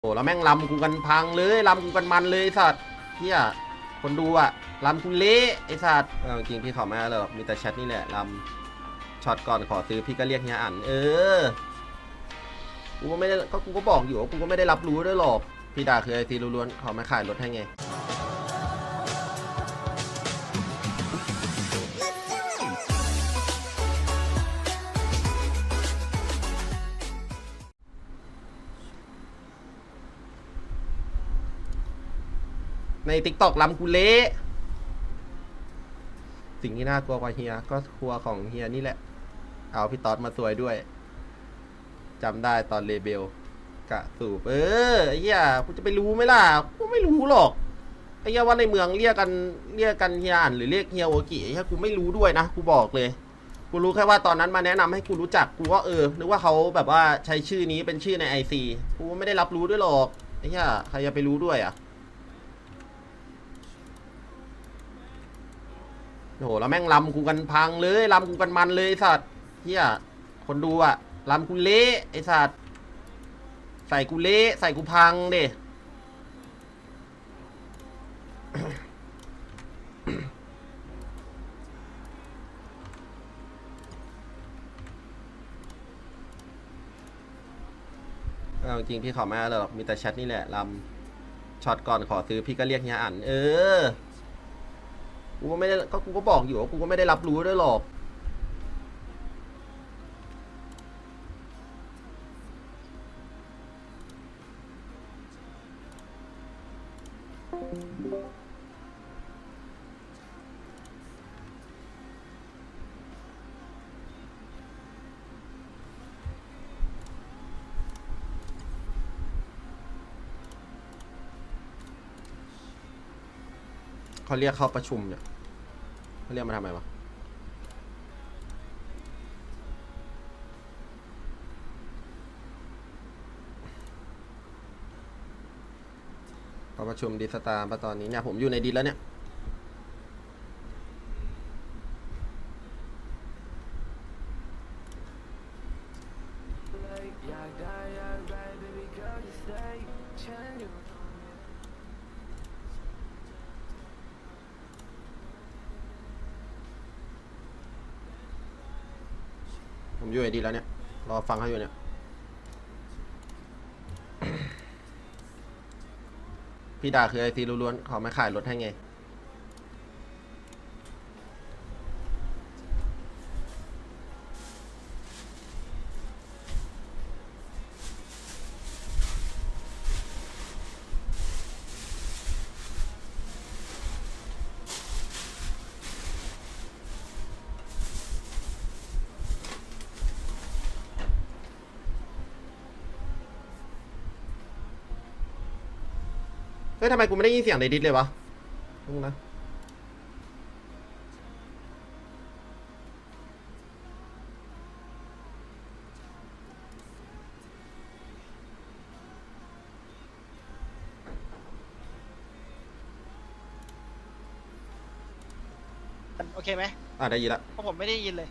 โอ้แล้วแม่งลำกูกันพังเลยลำกูกันมันเลยสัตว์เฮียคนดูอะลำกูเละไอสัตว์เอาจริงพี่ขอไม่เลยมีแต่แชทนี่แหละลำช็อตก่อนขอซื้อพี่ก็เรียกเฮียอันเออกูก็ไม่ได้ก็กูก็บอกอยู่ว่ากูก็ไม่ได้รับรู้ด้วยหรอกพี่ด่าคือไอซีล้วนๆขอมาขายรถให้ไง ในติ๊กตอกลำกูเละสิ่งที่น่ากลัวกว่าเฮีย ก็ครัวของเฮียนี่แหละ เอาพี่ต๊อดมาสวยด้วยจำได้ตอนเลเบลกะสูบเออไอ้เฮียกูจะไปรู้ไหมล่ะกูไม่รู้หรอกไอ้เฮียว่าในเมืองเรียกกันเรียกกันเฮียอันหรือเรียกเฮียโอกิไอ้เฮียกูไม่รู้ด้วยนะกูบอกเลยกูรู้แค่ว่าตอนนั้นมาแนะนำให้กูรู้จักกูก็เออนึกว่าเขาแบบว่าใช้ชื่อนี้เป็นชื่อในไอซีกูไม่ได้รับรู้ด้วยหรอกไอ้เฮียใครจะไปรู้ด้วยอะ โอ้โหแล้วแม่งลำกูกันพังเลยลำกูกันมันเลยไอ้สัตว์เฮียคนดูอะลำกูเละไอสัตว์ใส่กูเละใส่กูพังเด้เอาจริงพี่ขอไม่อะไรหรอกมีแต่แชทนี่แหละลำช็อตก่อนขอซื้อพี่ก็เรียกเฮียอันเออ กูก็ไม่ได้ก็กูก็บอกอยู่ว่ากูก็ไม่ได้รับรู้ด้วยหรอก เขาเรียกเข้าประชุมเนี่ยเขาเรียกมาทำไมวะประชุมดีสตาร์ปะตอนนี้เนี่ยผมอยู่ในดีแล้วเนี่ยอยากได้อะไร baby girl just say ฉันอยู่ ผมอยู่ไอดีแล้วเนี่ย รอฟังเขาอยู่เนี่ย พี่ด่าคือไอซีล้วนๆเขามาขายรถให้ไง เฮ้ยทำไมกูไม่ได้ยินเสียงในดิสเลยวะนึงนะโอเคไหมอะได้ยินละ เพราะผมไม่ได้ยินเลย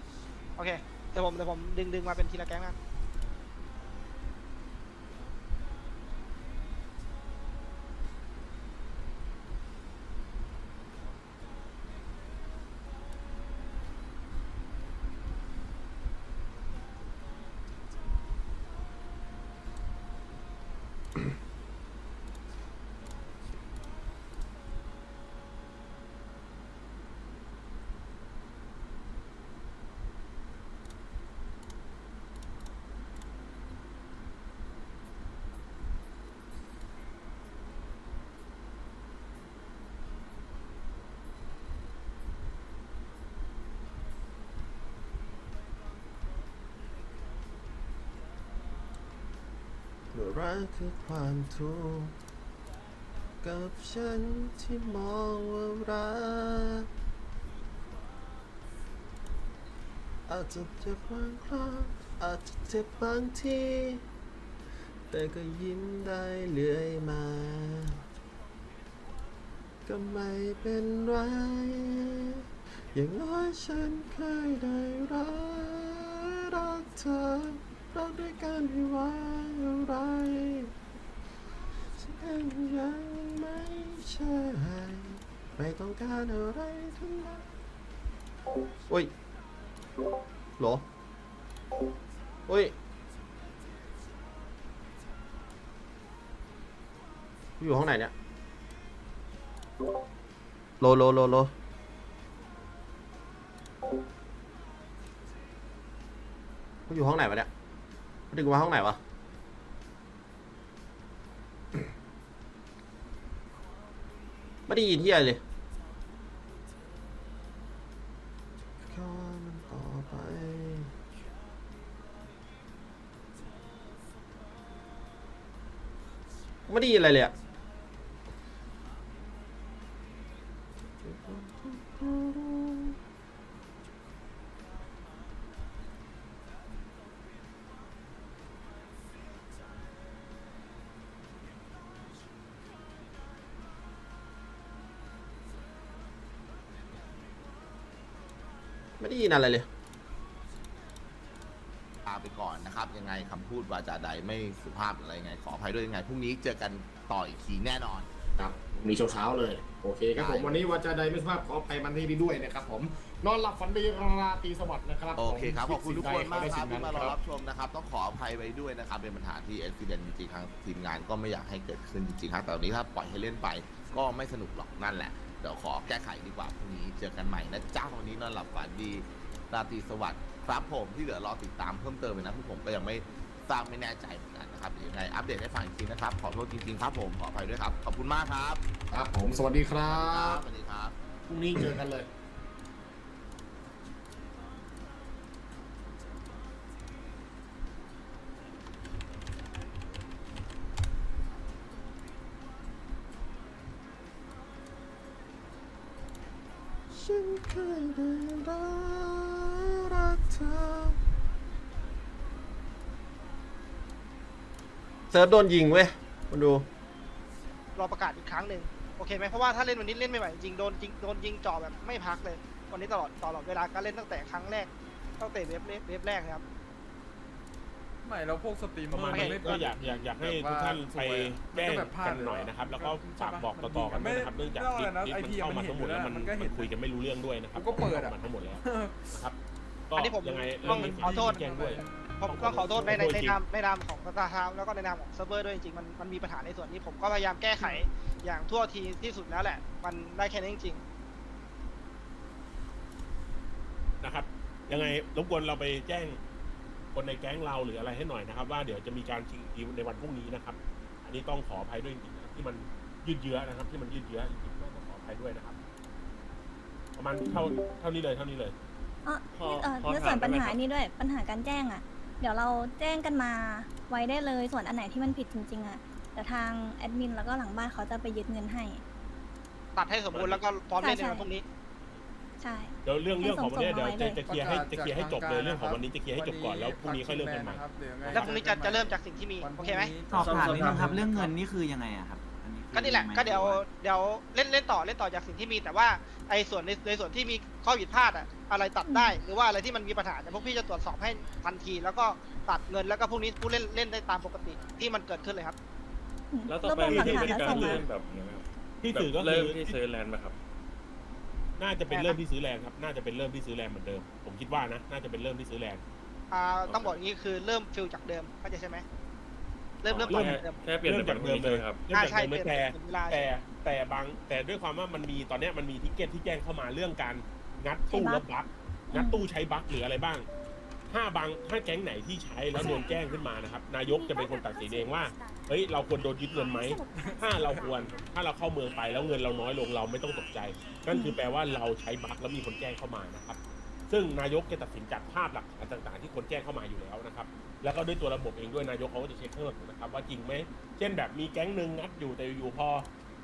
โอเคเดี๋ยวผมเดี๋ยวผมดึงดึงมาเป็นทีละแก๊งน รักคือความทุกข์กับฉันที่มองว่ารักอาจจะเจ็บบางครั้งอาจจะเจ็บบางทีแต่ก็ยิ้มได้เรื่อยมา ก็ไม่เป็นไร อย่างน้อยฉันเคยได้รักรักเธอ รักด้วยกันให้ไว้อะไรยังไม่ใช่ ไม่ต้องการอะไรทั้งนั้นโอ้ยหรอโอ้ยอยู่ห้องไหนเนี่ยโลโลโลโลกูอยู่ห้องไหนวะเนี่ย ดึงมาห้องไหนวะ ไม่ได้ยินที่อะไรเลยไปไม่ได้ยินอะไรเลยอะ ไม่ได้ยินอะไรเลย ลาไปก่อนนะครับ ยังไงคำพูดวาจาใดไม่สุภาพอะไรยังไง ขออภัยด้วยยังไงพรุ่งนี้เจอกันต่ออีกทีแน่นอน ครับมีเช้าๆเลย โอเคครับผมได้วันนี้วาจาใดไม่สุภาพขออภัยมันที่นี้ด้วยนะครับผม นอนหลับฝันดีราตรีสวัสดิ์นะครับโอเคครับ ขอบคุณทุกคนมากครับสิ่ที่งใดมารอขรับชมนะครับ ต้องขออภัยไว้ด้วยนะครับ เป็นปัญหาที่เอ็กซิเดนจริงๆทางทีมงานก็ไม่อยากให้เกิดขึ้นจริงๆครับแต่วันนี้ถ้าปล่อยให้เล่นไปก็ไม่สนุกหรอกนั่นแหละ เดี๋ยวขอแก้ไขดีกว่าพรุ่งนี้เจอกันใหม่นะจ้าวันนี้นอนหลับฝันดีราตรีสวัสดิ์ครับผมที่เหลือรอติดตามเพิ่มเติมเลยนะพวกผมก็ยังไม่ทราบไม่แน่ใจเหมือนกันนะครับเดี๋ยวยังไงอัปเดตให้ฟังอีกทีนะครับ ขอโทษจริงๆครับผมขออภัยด้วยครับ ขอบคุณมากครับ ครับผมสวัสดีครัครับบสวัสดีครับ พรุ่งนี้เจอกันเลย ฉันเคยได้รักเธอเซิร์ฟโดนยิงเว้ยมาดูรอประกาศอีกครั้งหนึ่งโอเคไหมเพราะว่าถ้าเล่นวันนี้เล่นไม่ไหวจริงโดนยิงโดนยิงจ่อแบบไม่พักเลย วันนี้ตลอดตลอดเวลาการเล่นตั้งแต่ครั้งแรกตั้งแต่เว็บเว็บแรกนะครับ ไม่แล้วพวกสตรีมเมประอมาณร์นี้ไม่ก็อยากอยากอยากให้ทุกท่านไปแจ้งกันหน่อยนะครับแล้วก็ฝากบอกต่อๆกันด้วยนะครับเนื่องจากคลิปนี้มันเข้ามาทั้งหมดแล้วมันมันคุยกันไม่รู้เรื่องด้วยนะครับกูก็เปิดอะมันทั้งหมดแล้วนะครับก็อันนี้ผมยังไงต้องเรื่นี้ขอโทษ แจ้งด้วย ผมต้องขอโทษในในขอโทษในจริงนามในนามของตาทามแล้วก็ในนามของเซิร์ฟเวอร์ด้วยจริงๆมันมันมีปัญหาในส่วนนี้ผมก็พยายามแก้ไขอย่างทั่วทีที่สุดแล้วแหละ มันได้แค่นี้จริง นะครับยังไงรบกวนเราไปแจ้ง คนในแก๊งเราหรืออะไรให้หน่อยนะครับ ว่าเดี๋ยวจะมีการชิงคิวในวันพรุ่งนี้นะครับ อันนี้ต้องขออภัยด้วยจริงๆนะครับที่มันยืดเยื้อนะครับ ที่มันยืดเยื้อจริงๆต้องขออภัยด้วยนะครับ ประมาณเท่าเท่านี้เลยเท่านี้เลยอ๋อพอนี่เออพอในส่วนถามได้ปัญไหมหาครับ นี้ด้วยปัญหาการแจ้งอะ เดี๋ยวเราแจ้งกันมาไว้ได้เลยส่วนอันไหนที่มันผิดจริงๆอะแต่ทางแอดมินแล้วก็หลังบ้านเขาจะไปยึดเงินให้ๆตัดให้สมบูรณ์แล้วก็พร้อมเล่นในวันพรุ่งนี้ ใช่ เดี๋ยวเรื่องเรื่องของวันนี้ให้เดี๋ยวส่งๆจะเอาไว้เลยจะเคลียร์ให้จะเคลียร์ให้จบเลยเรื่องของวันนี้จะเคลียร์ให้จบก่อนแล้วพรุ่งนี้ค่อยเริ่มกันใหม่ แล้วพรุ่งนี้จะจะเริ่มจากสิ่งที่มีโอเคไหมสอบถามนิดนึงครับเรื่องเงินนี่คือยังไงอะครับอัคือก็นี่แหละยังไงก็เดี๋ยวหรือว่าเดี๋ยวเล่นเล่นต่อเล่นต่อจากสิ่งที่มี แต่ว่าไอ้ส่วนในในส่วนที่มีข้อผิดพลาดอะอะไรตัดได้ หรือว่าอะไรที่มันมีปัญหาแต่พวกพี่จะตรวจสอบให้ทันที แล้วก็ตัดเงินแล้วก็พวกนี้ผู้เล่นเล่นได้ตามปกติที่มันเกิดขึ้นเลยครับอืมแล้วรต่อวบไปรวมหลักที่ฐานวิธีแล้วการส่งมาเริ่มแบบไหนครับที่สื่อก็แบบคืเริ่อมที่ซื้อแลนด์ไหมครับ น่าจะเป็นเริ่มที่ซื้อแลนด์ครับ น่าจะเป็นเริ่มที่ซื้อแลนด์เหมือนเดิม ผมคิดว่านะ น่าจะเป็นเริ่มที่ซื้อแลนด์อ่าต้องบอกอย่างนี้คือเริ่มฟิลจากเดิมเข้าใจใช่ไหมเริ่มเริ่มเริ่ต่อมจากเดิม แค่เปลี่ยนเริ่แต่มบัจากตรเดิมนี้เลยใช่ไหมครับ เริ่มอ่าจากใช่เดิมเปลี่ไม่ยนแต่เป็นเวลาแต่แต่บางแต่ด้วยความว่ามันมีตอนเนี้ยมันมีทิกเก็ตที่แจ้งเข้ามาเรื่องการงัดตู้ใช้บัแล้ควบัคงัดตู้ใช้บัคหรืออะไรบ้าง ถ้าบางถ้าแก๊งไหนที่ใช้แล้วโดนแจ้งขึ้นมานะครับ นายกจะเป็นคนตัดสินเองว่า เฮ้ย เราควรโดนยึดเงินไหม ถ้าเราควร ถ้าเราเข้าเมืองไปแล้วเงินเราน้อยลงเราไม่ต้องตกใจ นั่นคือแปลว่าเราใช้บัคแล้วมีคนแจ้งเข้ามานะครับ ซึ่งนายกจะตัดสินจากภาพหลักฐานต่างๆ ที่คนแจ้งเข้ามาอยู่แล้วนะครับ แล้วก็ด้วยตัวระบบเองด้วยนายกเขาก็จะเช็คข้างหลังนะครับว่าจริงไหม เช่นแบบมีแก๊งหนึ่งงัดอยู่แต่อยู่พอ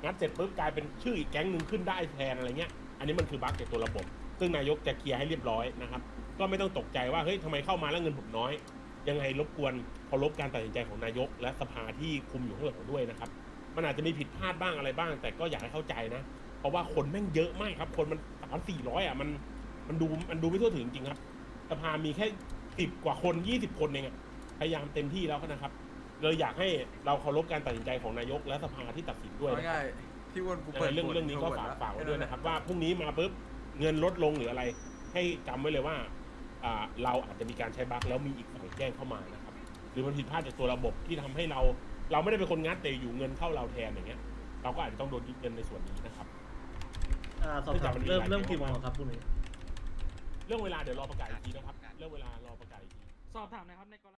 งัดเสร็จปุ๊บกลายเป็นชื่ออีกแก๊งหนึ่งขึ้นได้แทนอะไรเงี้ย อันนี้มันคือบั๊กจากตัวระบบ ซึ่งนายกจะเคลียร์ให้เรียบร้อยนะครับ ก็ไม่ต้องตกใจว่าเฮ้ยทำไมเข้ามาแล้วเงินผมน้อย ยังไงรบกวนเคารพการตัดสินใจของนายก และสภาที่คุมอยู่ข้างหลังด้วยนะครับ มันอาจจะมีผิดพลาดบ้างอะไรบ้าง แต่ก็อยากให้เข้าใจนะ เพราะว่าคนแม่งเยอะมากครับ คนมันสามสี่ร้อยอะมันมันดูมันดูไม่ทั่วถึงจริงๆครับ สภามีแค่สิบกว่าคนยี่สิบคนเองอะพยายามเต็มที่แล้วนะครับในเลยอยากให้เราเคารพการตัดสินใจของนายกและสภาที่ตัดสินด้วยเอานะครับ ง่ายๆที่อ้วนกูเปิดเรื่องโหวตเรื่องนี้ก็ฝากโหวตฝากไว้แล้ด้วยนะครับ ว่าพรุ่งนี้มาปุ๊บเงินลดลงหรืออะไร ให้จำไว้เลยว่าอ่า เราอาจจะมีการใช้บั๊กแล้วมีอีกฝ่ายแจ้งเข้ามานะครับ หรือมันผิดพลาดจากตัวระบบที่ทำให้เราเราไม่ได้เป็นคนงัดแต่อยู่เงินเข้าเราแทนอย่างเงี้ย เราก็อาจจะต้องโดนยึดเงินในส่วนนี้นะครับสอบถามเริ่มเริ่มกี่โมงครับพรุ่งนี้เรื่องเวลาเดี๋ยวรอประกาศอีกทีนะครับ เรื่องเวลารอประกาศอีกที สอบถามนะครับในกรณี